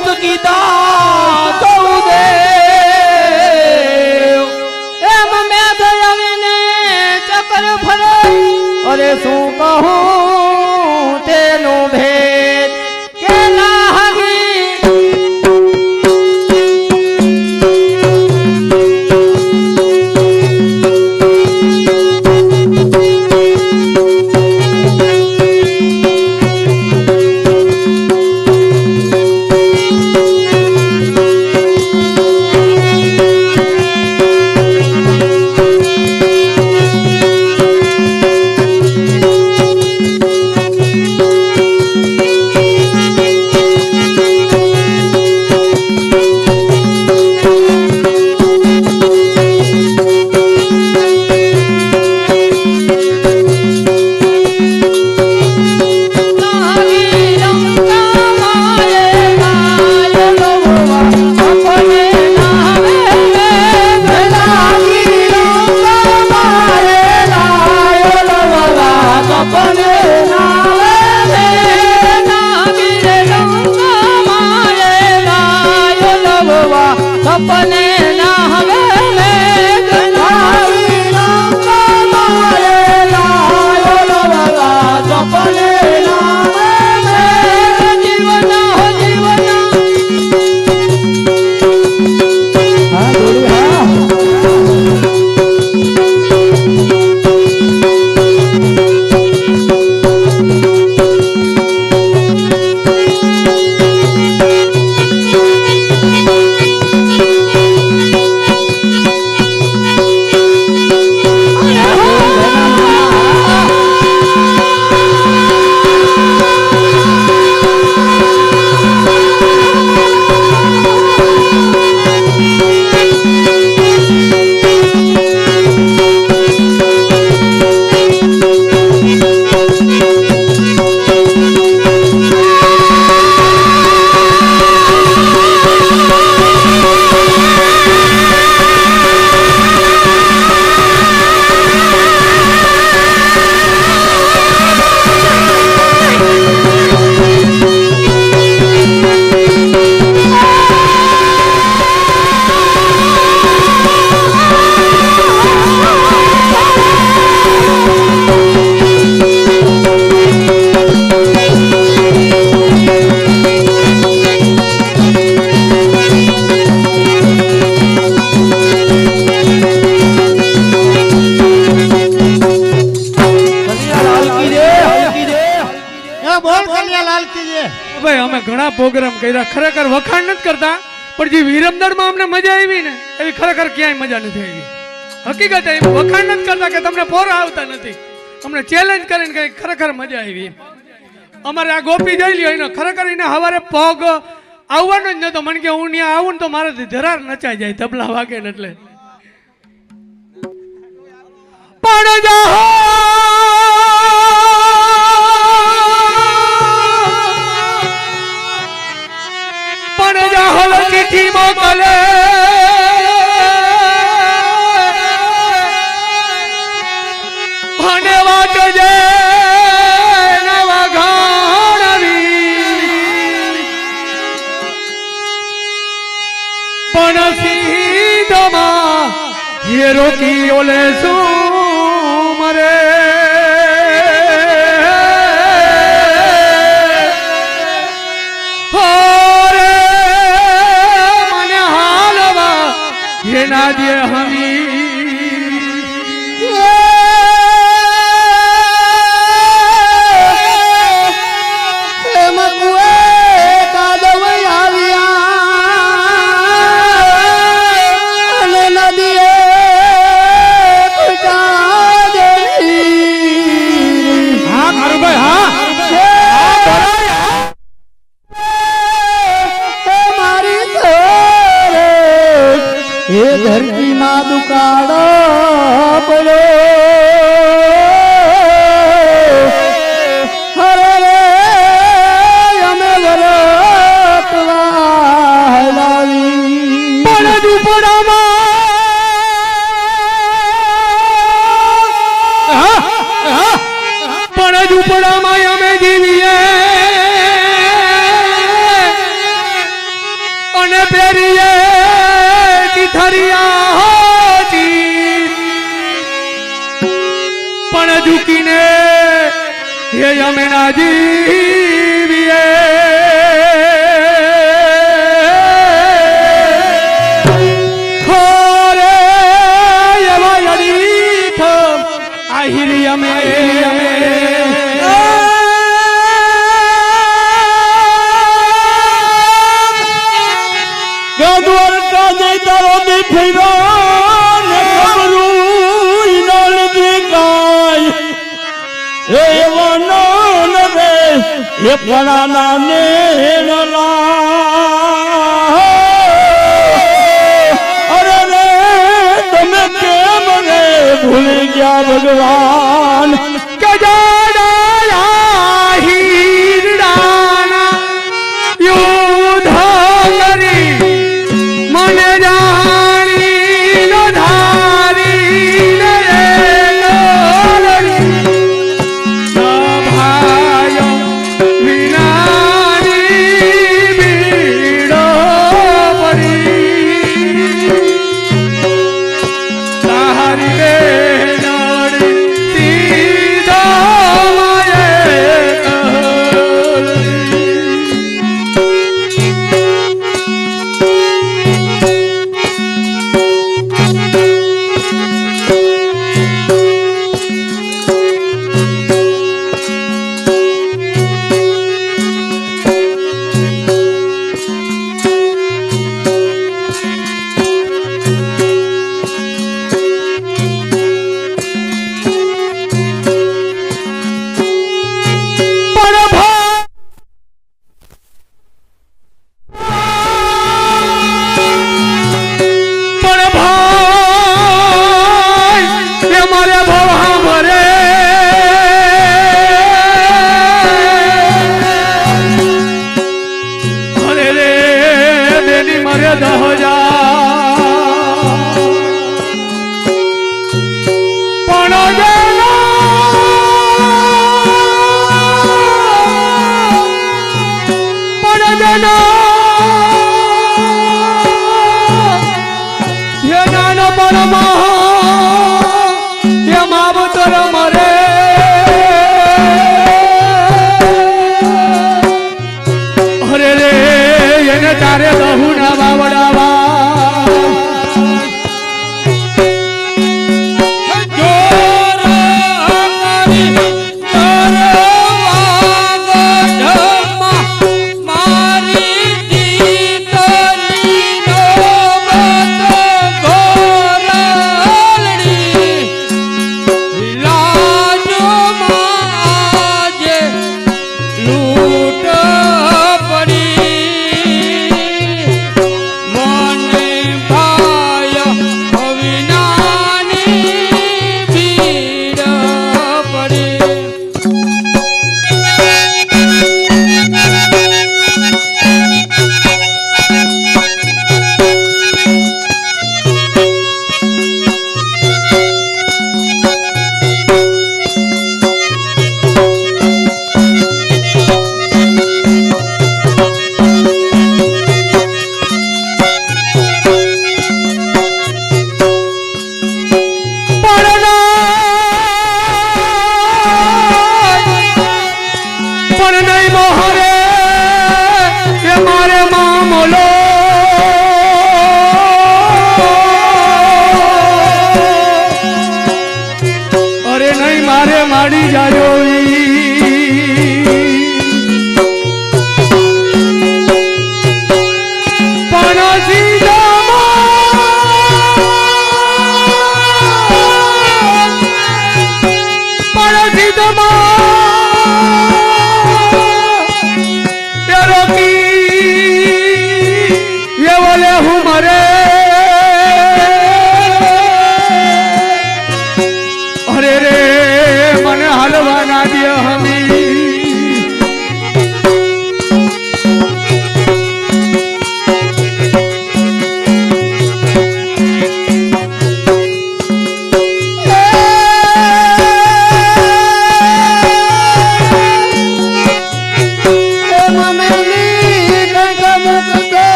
की दा अपने ઘણા પ્રોગ્રામ કર્યા, ખરેખર વખાણ નથી કરતા, પણ જે વિરમદળમાં અમને મજા આવી ને, એવી ખરેખર ક્યાંય મજા નથી આવી. હકીકત એ વખાણ નથી કરતા કે તમને પોરા આવતા નથી. અમને ચેલેન્જ કરીને કઈ ખરેખર મજા આવી. અમારે આ ગોપી જઈ લ્યો એનો, ખરેખર એને હવારે પગ આવવાનો જ નતો મને કે હું ત્યાં આવું ને તો મારાથી ધરાર નચાઈ જાય, તબલા વાગે ને એટલે. પણ જાહો! એ રોકી ઓલે શું મરે? હોરે મને હાલવા એના જે હમી ঝুঁকিনে এ আমি না জীবিয়ে Hey, no! એ કોણાના નેણલા અરે રે તમે કેમ રે ભૂલી ગયા ભગવાન? 热烈的回家。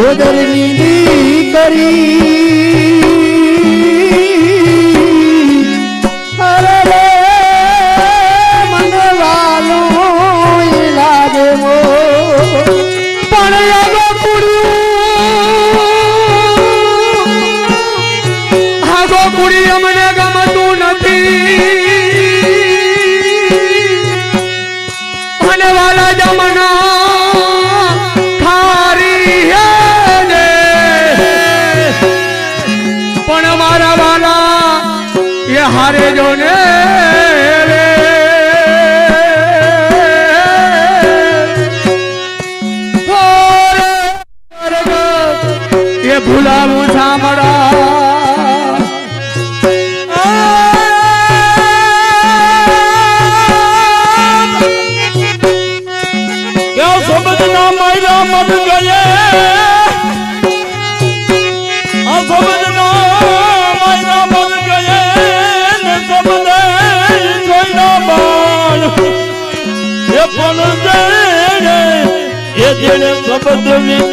ગોદરની દીકરી અરે રે મને પણ આગો પૂરી અમને ગમતું નથી. મને વાલા જમના હારે જો ને ભૂલાવું સાંભળા. Ele é só pra dormir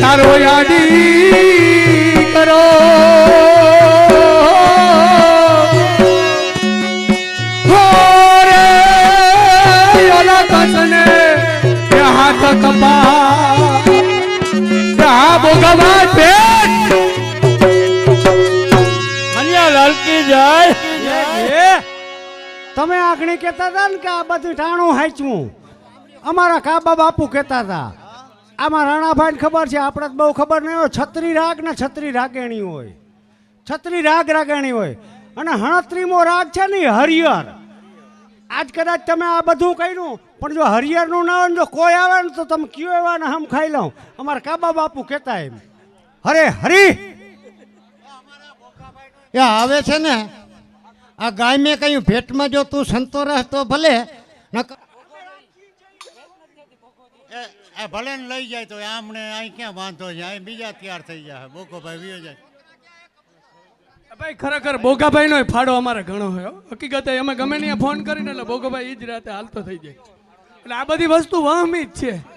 તારો યાદી કરો. હાથ કપા ભોગવા પેટ કન્યા લાલકી જાય. તમે આગણી કહેતા હતા ને કે આ બધું ઠાણું હાચવું અમારા કાબા બાપુ કહેતા હતા. આમાં રાણાભાઈને ખબર છે આપણે બહુ ખબર નહીં હોય. છત્રી રાગ ને છત્રી રાગેણી હોય. છત્રી રાગ રાગેણી હોય. અને હણત્રીમો રાગ છે ને હરિયર આજ કદાચ તમે આ બધું કર્યું, પણ જો હરિયરનું ના હોય ને જો કોઈ આવે ને તો તમે કયો એવા ને હમ ખાઈ લઉં? અમારા કાબા બાપુ કહેતા એમ. હરે હરી! એ આવે છે ને, આ ગાય મેં કહ્યું ભેટમાં જો તું સંતો રહ તો ભલે, નકર- એ ભલે ને લઈ જાય તો આમને અહીં ક્યાં વાંધો છે? અહીં બીજા તૈયાર થઈ જાય બોકો ભાઈ વિયો જાય. ભાઈ, ખરેખર બોગાભાઈ નો ફાળો અમારે ઘણો હોય. હકીકતે અમે ગમે ત્યાં ફોન કરીને એટલે બોગાભાઈ એ જ રાતે હાલતો થઈ જાય. એટલે આ બધી વસ્તુ વહમી જ છે.